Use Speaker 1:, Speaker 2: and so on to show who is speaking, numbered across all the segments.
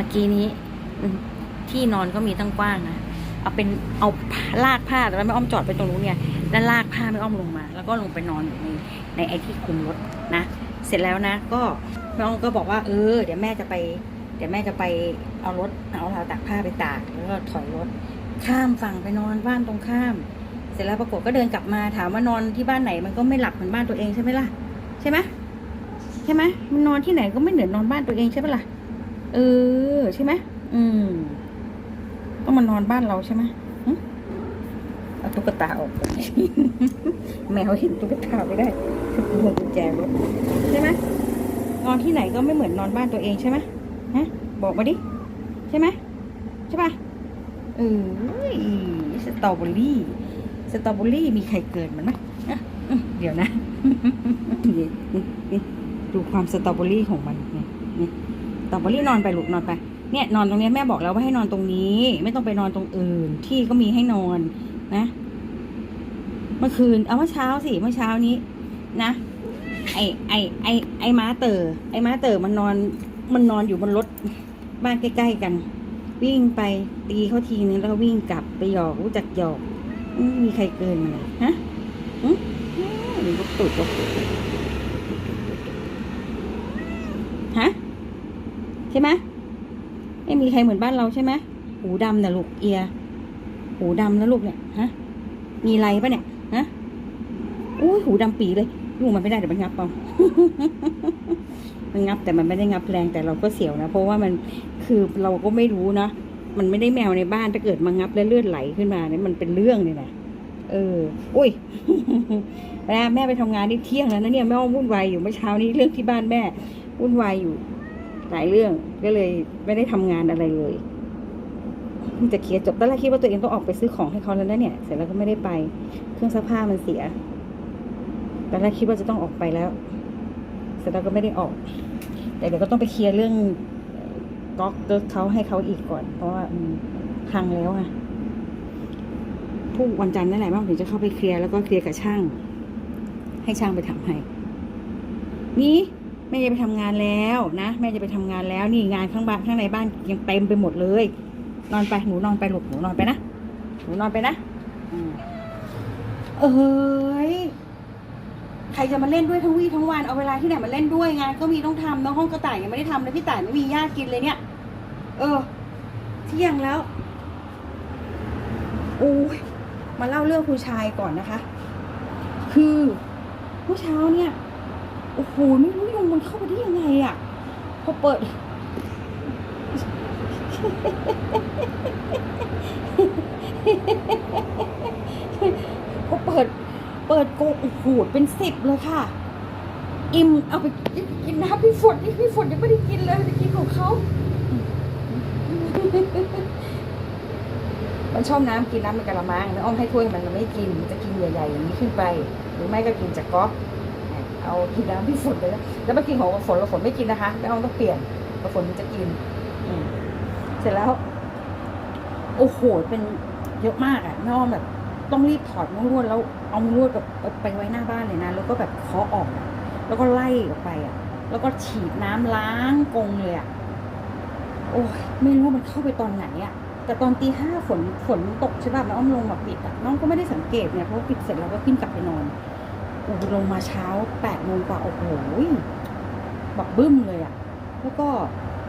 Speaker 1: มื่อกี้นี้ที่นอนก็มีตั้งกว้างนะเอาเป็นเอาลากผ้าแต่ว่าไม่อ้อมจอดไปตรงนู้นไงแล้วลากผ้าไม่อ้อมลงมา แล้วก็ลงไปนอนอยู่ในในไอที่คุมรถนะ เสร็จแล้วนะ ก็แม่อ้อมก็บอกว่าเออ เดี๋ยวแม่จะไป เดี๋ยวแม่จะไปเอารถเอาราวตากผ้าไปตากแล้วก็ถอยรถข้ามฝั่งไปนอนบ้านตรงข้าม เสร็จแล้วปรากฏก็เดินกลับมาถามว่านอนที่บ้านไหนมันก็ไม่หลับเหมือนบ้านตัวเองใช่ไหมล่ะใช่ไหมใช่ไหมมันนอนที่ไหนก็ไม่เหมือนนอนบ้านตัวเองใช่ไหมล่ะ เออ ใช่ไหมอืม ต้องมานอนบ้านเราใช่ไหมเอาตุ๊กตาออกแมวเห็นตุ๊กตาไม่ได้พวงกุญแจรถใช่ไหมนอนที่ไหนก็ไม่เหมือนนอนบ้านตัวเองใช่ไหมฮะ บอกมาดิ ใช่ไหมใช่ปะเออสตรอเบอรี่ สตรอเบอรี่มีใครเกิดมันไหมอืมเดี๋ยวนะนี่นี่ดูความสตรอเบอรี่ของมันนี่นี่ ตรอเบอรี่นอนไปลูกนอนไป เนี่ยนอนตรงนี้แม่บอกแล้วว่าให้นอนตรงนี้ ไม่ต้องไปนอนตรงอื่น ที่ก็มีให้นอนนะ เมื่อคืน เอาเมื่อเช้าสิเมื่อเช้านี้ นะไอไอไอไอม้าเต๋อไอม้าเต๋อมันนอน มันนอนอยู่บนรถบ้านใกล้ๆกัน วิ่งไปตีเขาทีนึงแล้วก็วิ่งกลับไปหยอกรู้จักหยอกมีใครเกินมันเลยฮะอืมอืมลูกตุดลูกตุดฮะ ใช่ไหมไม่มีใครเหมือนบ้านเราใช่ไหมหูดำนะลูกเอีย หูดำนะลูกเนี่ยฮะมีไรปะเนี่ยฮะอุ้ยหูดำปีเลยลูกมันไม่ได้เดี๋ยวมันงับเอามันงับแต่มันไม่ได้งับแรงแต่เราก็เสียวนะ เพราะว่ามันคือเราก็ไม่รู้นะมันไม่ได้แมวในบ้านถ้าเกิดมางับแล้วเลือดไหลขึ้นมาเนี่ยมันเป็นเรื่องเลยนะเออ อุ้ยแม่แม่ไปทำงานนี่เที่ยงแล้วนะเนี่ยแม่วุ่นวายอยู่เมื่อเช้านี้เรื่องที่บ้านแม่วุ่นวายอยู่ หลายเรื่องก็เลยไม่ได้ทำงานอะไรเลยจะเคลียร์จบตอนแรกคิดว่าตัวเองต้องออกไปซื้อของให้เขาแล้วนะเนี่ย เสร็จแล้วก็ไม่ได้ไป เครื่องซักผ้ามันเสียตอนแรกคิดว่าจะต้องออกไปแล้ว เสร็จแล้วก็ไม่ได้ออก แต่เดี๋ยวก็ต้องไปเคลียร์เรื่องก๊อกเกิร์กเขาให้เขาอีกก่อน เพราะว่าพังแล้วอะพรุ่งวันจันทร์นั่นแหละแม่ถึงจะเข้าไปเคลียร์แล้วก็เคลียร์กับช่าง ให้ช่างไปทำให้นี่ แม่จะไปทำงานแล้วนะแม่จะไปทำงานแล้วนี่งานข้างบ้านข้างในบ้านยังเต็มไปหมดเลย นอนไปหนูนอนไปหลูกหนูนอนไปนะหนูนอนไปนะอเอ้ยใครจะมาเล่นด้วยทั้งวี่ทั้งวันเอาเวลาที่ไหนมาเล่นด้วยงานก็มีต้องทำน้องห้องกระต่ายยังไม่ได้ทำเลยพี่ต่ายไม่มีญาติกินเลยเนี่ย เออเที่ยงแล้วโอ้ยมาเล่าเรื่องคุณชายก่อนนะคะ คือเมื่อเช้าเนี่ยโอ้โหไม่รู้ มันเข้าไปได้ยังไงอะ่ะพอเปิด พอเปิด เปิดโกโอ้โหเป็นสิบเลยค่ะ อิ่มเอาไปกินน้ำพี่ฝนนี่พี่ฝนยังไม่ได้กินเลยจะกินของเขามันชอบน้ำกินน้ำเป็นกะละมังแล้วอ้อมให้ถ้วยมันมันไม่กิน มันจะกินใหญ่ๆอย่างนี้ขึ้นไป หรือไม่ก็กินจากก๊อก เอากินน้ำพี่ฝนเลยนะแล้วมากินของฝนแล้วฝนไม่กินนะคะแล้วอ้อมต้องเปลี่ยนเราฝนมันจะกินอเสร็จแล้ว โอ้โหเป็นเยอะมากอะแม่อ้อมแบบ ต้องรีบถอดมุ้งลวดแล้วเอามุ้งลวดแบบไปไว้หน้าบ้านเลยนะแล้วก็แบบเคาะออกแล้วก็ไล่ออกไปอะ แล้วก็ฉีดน้ำล้างกรงเลยอะโอ้ยไม่รู้มันเข้าไปตอนไหนอะแต่ตอนตีห้าฝนฝนตกใช่ป่ะแล้อ้อมลงมาปิดอะน้องก็ไม่ได้สังเกตเนี่ยเพราะปิดเสร็จแล้วก็ขึ้นกลับไปนอน ลงมาเช้าแปดโมงกว่า โอ้โหแบบบึ้มเลยอะแล้วก็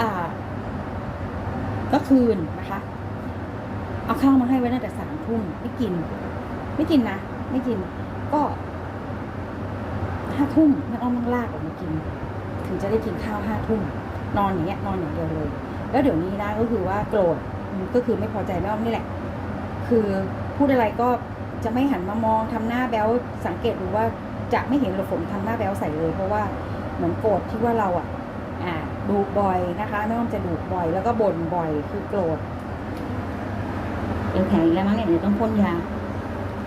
Speaker 1: อ่า ก็คืนนะคะ เอาข้าวมาให้ไว้ตั้งแต่สามทุ่มไม่กิน ไม่กินนะ ไม่กิน ก็ห้าทุ่มแม่อ้อมต้องลากออกมากิน ถึงจะได้กินข้าวห้าทุ่มนอนอย่างเงี้ยนอนอย่างเดียวเลย แล้วเดี๋ยวนี้นะก็คือว่าโกรธก็คือไม่พอใจแม่อ้อมนี่แหละ คือพูดอะไรก็ จะไม่หันมามองทำหน้าแบ๊วสังเกตดูว่าจะไม่เห็นหรอกผมทำหน้าแบ๊วใส่เลย เพราะว่าเหมือนโกรธที่ว่าเราอะอ่าดูบ่อยนะคะแม่อ้อมจะดูบ่อย แล้วก็บ่นบ่อยคือโกรธเอวแข็งอีกแล้วมั้งเนี่ยเดี๋ยวต้องพ่นยา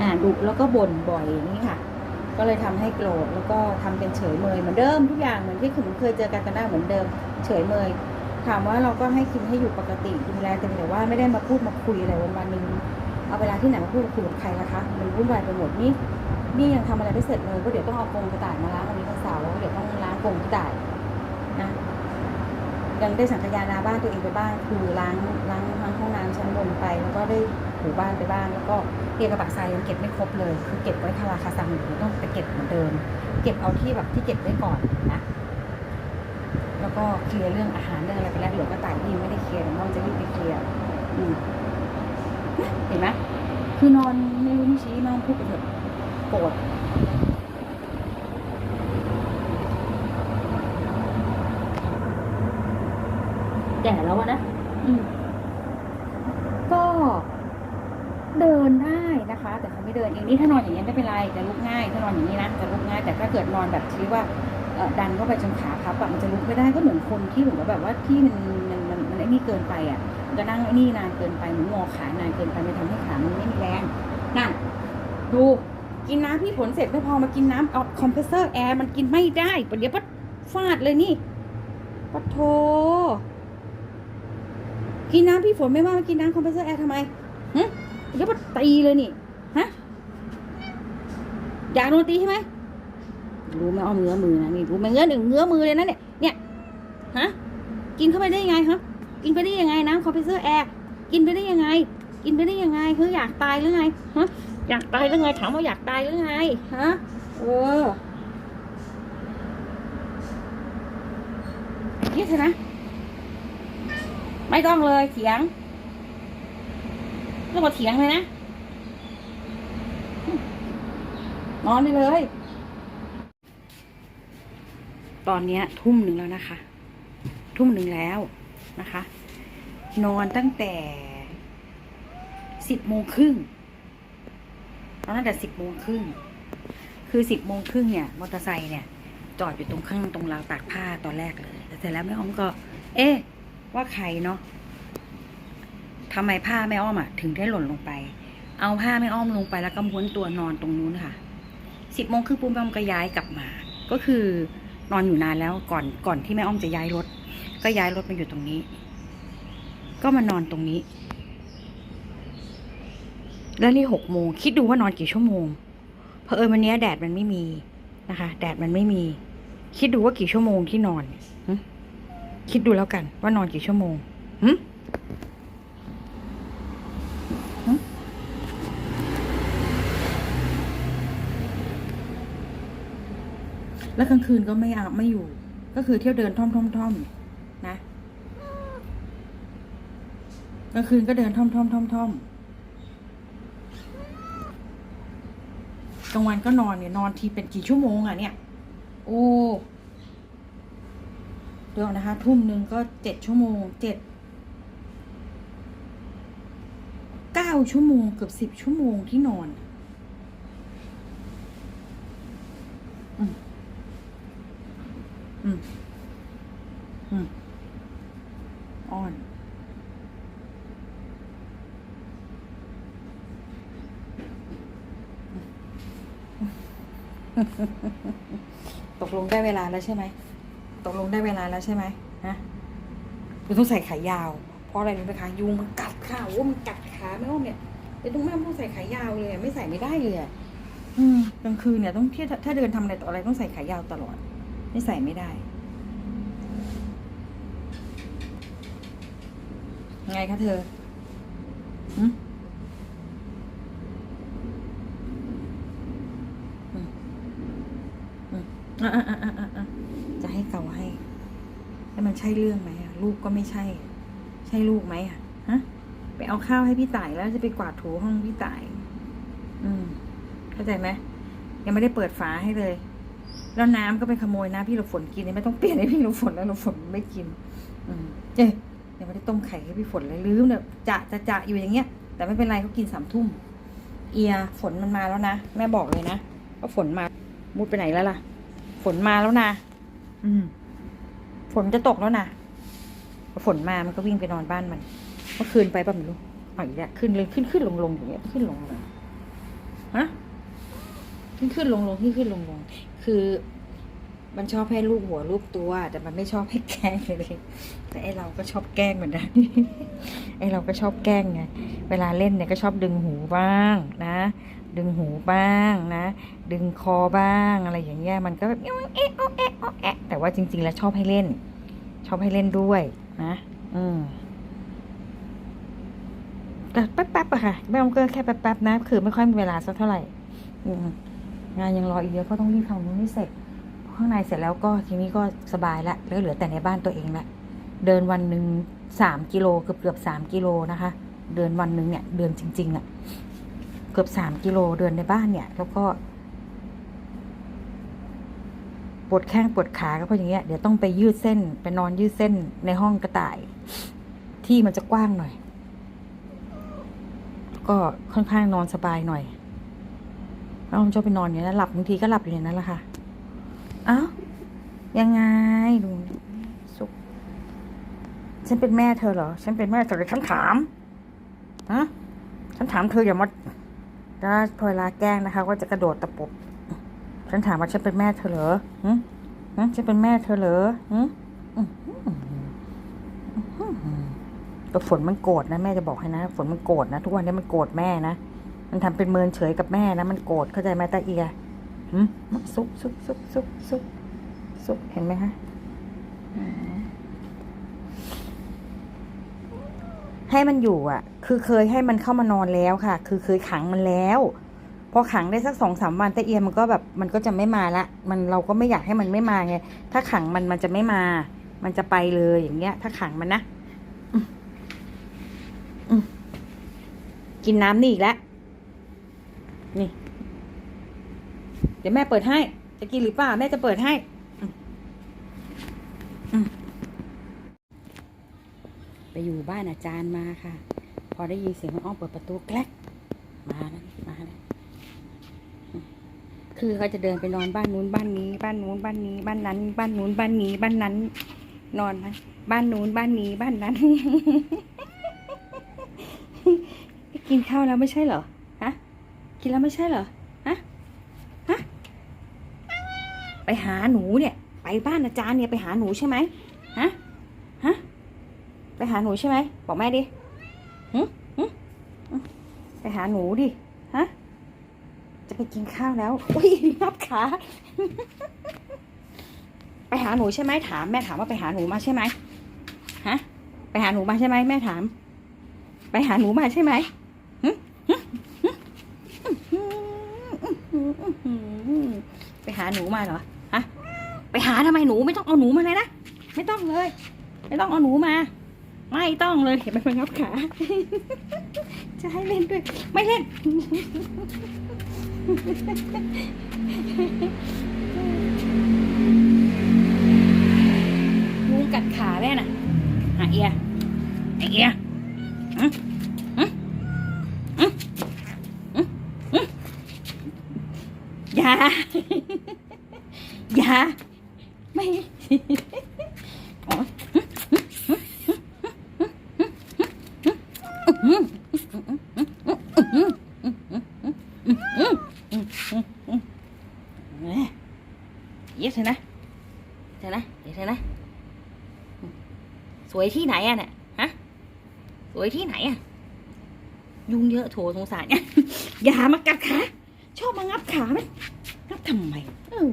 Speaker 1: อ่าดุแล้วก็บ่นบ่อยอย่างนี้ค่ะ ก็เลยทำให้โกรธแล้วก็ทำเป็นเฉยเมยเหมือนเดิมทุกอย่างเหมือนที่คุณเคยเจอกันกันหน้าเหมือนเดิม เฉยเมยถามว่าเราก็ให้กินให้อยู่ปกติดูแลแต่แต่ว่าไม่ได้มาพูดมาคุยอะไรวันวันหนึง เอาเวลาที่ไหนมาพูดคุยกับใครล่ะคะมันวุ่นวายไปหมดนี่นี่ยังทำอะไรไม่เสร็จเลยก็เดี๋ยวต้องเอากรงกระต่ายมาล้างวันนี้วันเสาร์แล้วเดี๋ยวต้องล้างกรงกระต่ายนะยังได้สังขยานาบ้านตัวเองไปบ้างคือล้างล้างล้างห้องน้ำชั้นบนไป แล้วก็ได้ถูบ้านไปบ้าง แล้วก็เกียกระบะทรายยังเก็บไม่ครบเลย คือเก็บไว้คาราคาซังอยู่ต้องไปเก็บเหมือนเดิม เก็บเอาที่แบบที่เก็บไว้ก่อนนะแล้วก็เคลียร์เรื่องอาหารเรื่องอะไรไปแล้วเหลือก็ต่ายที่ไม่ได้เคลียร์เดี๋ยวน้องจะรีบไปเคลียร์อืม เห็นไหมคือนอนไม่รู้ไม่ชี้น้องพูดไปเถอะโกรธแก่แล้วอะนะอืมก็เดินได้นะคะ แต่เขาไม่เดินเองนี่ถ้านอนอย่างนี้ยไม่เป็นไรจะลุกง่าย ถ้านอนอย่างนี้นะจะลุกง่าย แต่ถ้าเกิดนอนแบบที่ว่าเอ่อดันเข้าไปจนขาพับอะมันจะลุกไม่ได้ก็เหมือนคนที่เหมือนกับแบบว่าที่มันมันมันมันไอ้นี่เกินไปอะมันจะนั่งไอ้นี่นานเกินไปหมือนงอขานานเกินไปมันทำให้ขามันไม่มีแรงนั่นดูกินน้ำพี่ผลเสร็จไม่พอมากินน้ำเอาคอมเพรสเซอร์แอร์มันกินไม่ได้ปเดี๋ยวปัดฟาดเลยนี่ปะโทกินน้ำพี่ฝนไม่ว่ามากินน้ำคอมเพรสเซอร์แอร์ทำไมหึเดี๋ยวปัดตีเลยนี่ฮะอยากโดนตีใช่ไหมรู้ไหมอ้อมเงื้อมือนะนี่รู้ไหมเงื้อหนึ่งเงื้อมือเลยนะเนี่ยเนี่ยฮะกินเข้าไปได้ยังไงฮะ กินไปได้ยังไงน้ำคอมเพรสเซอร์แอร์กินไปได้ยังไง กินไปได้ยังไงคืออยากตายหรือไงฮะอยากตายหรือไงถามว่าอยากตายหรือไงฮะเออเยี่ยเถอะนะไม่ต้องเลยเถียงไม่ต้องมาเถียงเลยนะนอนไปเลย ตอนเนี้ยทุ่มหนึ่งแล้วนะคะ ทุ่มหนึ่งแล้ว นะคะ นอนตั้งแต่สิบโมงครึ่งนอนตั้งแต่สิบโมงครึ่งคือสิบโมงครึ่งเนี่ยมอเตอร์ไซค์เนี่ยจอดอยู่ตรงข้างตรงราวตากผ้าตอนแรกเลยแต่เสร็จแล้วแม่อ้อมก็ เอ๊ะว่าใครเนาะทำไมผ้าแม่อ้อมอะถึงได้หล่นลงไป เอาผ้าแม่อ้อมลงไปแล้วก็ม้วนตัวนอนตรงนู้นค่ะสิบโมงครึ่งปุ๊บแม่อ้อมก็ย้ายกลับมา ก็คือนอนอยู่นานแล้วก่อนก่อนที่แม่อ้อมจะย้ายรถ ก็ย้ายรถมาอยู่ตรงนี้ ก็มานอนตรงนี้ แล้วนี่หกโมงคิดดูว่านอนกี่ชั่วโมง เพอเอิญวันนี้แดดมันไม่มีนะคะ แดดมันไม่มี คิดดูว่ากี่ชั่วโมงที่นอนคิดดูแล้วกันว่านอนกี่ชั่วโมงหึแล้วกลางคืนก็ไม่อาไม่อยู่ ก็คือเที่ยวเดินท่อมท่อมท่อมนะ กลางคืนก็เดินท่อมท่อมท่อมท่อมกลางวันก็นอนเนี่ยนอนทีเป็นกี่ชั่วโมงอะเนี่ย โอ้เดี๋ยวนะคะ ทุ่มหนึ่งก็เจ็ดชั่วโมงเจ็ดเก้าชั่วโมงเกือบสิบชั่วโมงที่นอนอืมอืมอืม อ่อน ตกลงได้เวลาแล้วใช่ไหม ตกลงได้เวลาแล้วใช่ไหมฮะคุณต้องใส่ขายาว เพราะอะไรรู้ไหมคะ ยุงมันกัดขาโอ้มันกัดขาไม่อ้อมเนี่ยเดี๋ยวต้องแม่ต้องใส่ขายาวเลย ไม่ใส่ไม่ได้เลยอืมกลางคืนเนี่ยต้องที่ถ้าเดินทำอะไรต่ออะไรต้องใส่ขายาวตลอด ไม่ใส่ไม่ได้ ไงคะเธอหึอืมอืมอะอะอะอะอะอะ จะให้เก่าให้ แล้วมันใช่เรื่องไหมอะลูกก็ไม่ใช่ ใช่ลูกไหมอะฮะ ไปเอาข้าวให้พี่ต่ายแล้วจะไปกวาดถูห้องพี่ต่าย อืม เข้าใจไหมยังไม่ได้เปิดฝาให้เลย แล้วน้ำก็ไปขโมยน้ำพี่หลบฝนกินเนี่ยไม่ต้องเปลี่ยนให้พี่หลบฝนแล้วหลบฝนไม่กิน อืม เจ๊ยังไม่ได้ต้มไข่ให้พี่ฝนเลยลืมเนี่ยจะจะจะอยู่อย่างเงี้ย แต่ไม่เป็นไรเขากินสามทุ่มเอียฝนมันมาแล้วนะ แม่บอกเลยนะว่าฝนมามุดไปไหนแล้วล่ะ ฝนมาแล้วนะอืมฝนจะตกแล้วนะพอฝนมามันก็วิ่งไปนอนบ้านมัน เมื่อคืนไปป่ะไม่รู้เอาอีกแล้วขึ้นเลยขึ้นขึ้นลงลงอย่างเงี้ยขึ้นลงลงฮะขึ้นขึ้นลงลงขึ้นขึ้นลงลงคือ มันชอบให้ลูกหัวลูกตัว แต่มันไม่ชอบให้แกล้งเลยแต่ไอเราก็ชอบแกล้งเหมือนกันไอเราก็ชอบแกล้งไงเวลาเล่นเนี่ยก็ชอบดึงหูบ้างนะ ดึงหูบ้างนะ ดึงคอบ้างอะไรอย่างเงี้ยมันก็แบบเอ๊ะเอ๊ะเอ๊ะเอ๊ะแต่ว่าจริง ๆ แล้วชอบให้เล่น ชอบให้เล่นด้วยนะ อืมแต่แป๊บๆอะค่ะแม่อมก็แค่แป๊บๆนะ คือไม่ค่อยมีเวลาสักเท่าไหร่งานยังรออีกเยอะก็ต้องรีบทำนู้นนี่เสร็จข้างในเสร็จแล้วก็ทีนี้ก็สบายละแล้วเหลือแต่ในบ้านตัวเองละเดินวันหนึ่งสามกิโลเกือบเกือบสามกิโลนะคะ เดินวันหนึ่งเนี่ย เดินจริงๆอะ เกือบสามกิโลเดินในบ้านเนี่ย แล้วก็ปวดแข้งปวดขาก็เพราะอย่างเงี้ยเดี๋ยวต้องไปยืดเส้นไปนอนยืดเส้นในห้องกระต่าย ที่มันจะกว้างหน่อย ก็ค่อนข้างนอนสบายหน่อยแล้วผมชอบไปนอนอย่างนั้นหลับบางทีก็หลับอยู่อย่างนั้นแหละค่ะเอ้ายังไงดูสุขฉันเป็นแม่เธอเหรอ ฉันเป็นแม่เธอเลยฉันถามฮะฉันถามเธออย่ามา ถ้าพอเวลาแกล้งนะคะ ก็จะกระโดดตะปบฉันถามว่าฉันเป็นแม่เธอเหรอหึหึฉันเป็นแม่เธอเหรอหึอื้อหืออื้อหือแต่ฝนมันโกรธนะแม่จะบอกให้นะ ฝนมันโกรธนะทุกวันนี้มันโกรธแม่นะ มันทำเป็นเมินเฉยกับแม่นะ มันโกรธเข้าใจไหมตาเอียหึซุกซุกซุกซุกซุกซุกเห็นไหมคะอืม ให้มันอยู่อะ คือเคยให้มันเข้ามานอนแล้วค่ะ คือเคยขังมันแล้ว พอขังได้สักสองสามวันตะเอียมันก็แบบมันก็จะไม่มาละ มันเราก็ไม่อยากให้มันไม่มาไง ถ้าขังมันมันจะไม่มา มันจะไปเลยอย่างเงี้ย ถ้าขังมันนะกินน้ำนี่อีกแล้ว นี่ เดี๋ยวแม่เปิดให้ จะกินหรือเปล่าแม่จะเปิดให้อืมอืม ไปอยู่บ้านอาจารย์มาค่ะ พอได้ยินเสียงมันอ้อมเปิดประตูแกลกมาแล้วมาแล้วคือเขาจะเดินไปนอนบ้านนู้นบ้านนี้ บ้านนู้นบ้านนี้ บ้านนั้น บ้านนู้นบ้านนี้ บ้านนั้น นอนนะบ้านนู้นบ้านนี้บ้านนั้น กินข้าวแล้วไม่ใช่เหรอฮะกินแล้วไม่ใช่เหรอฮะฮะไปหาหนูเนี่ย ไปบ้านอาจารย์เนี่ยไปหาหนูใช่ไหมฮะ หาหนูใช่ไหมบอกแม่ดิหึหึไปหาหนูดิ ฮะ จะไปกินข้าวแล้ว อุ้ยนับขา ไปหาหนูใช่ไหมถามแม่ถามว่าไปหาหนูมาใช่ไหมฮะ ไปหาหนูมาใช่ไหมแม่ถาม ไปหาหนูมาใช่ไหมหึหึหึไปหาหนูมาเหรอ ฮะ ไปหาทำไมหนูไม่ต้องเอาหนูมาเลยนะ ไม่ต้องเลย ไม่ต้องเอาหนูมา ไม่ต้องเลยเห็นไหมมันงับขา จะให้เล่นด้วย ไม่เล่น งูกัดขาแม่น่ะหาเอียไอเอียอืมอืมอืมอืออย่า อย่า ไม่อ๋อแม่ เยอะเถอนะเถอนะเดี๋ยวเถอนะ สวยที่ไหนอะเนี่ยฮะ สวยที่ไหนอะยุงเยอะโถสงสารเนี่ยอย่ามากัดขา ชอบมางับขาไหมงับทำไมเออ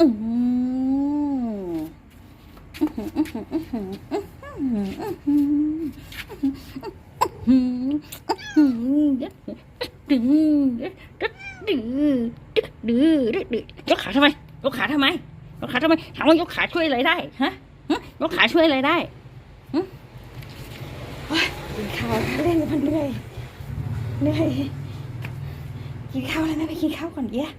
Speaker 1: อืมดื้อ ดื้อดื้อดื้อดื้อยกขาทำไมยกขาทำไมยกขาทำไมถามว่ายกขาช่วยอะไรได้ฮะยกขาช่วยอะไรได้กินข้าวเล่นมันเหนื่อยเหนื่อยกินข้าวแล้วนะไปกินข้าวก่อนเยี่ย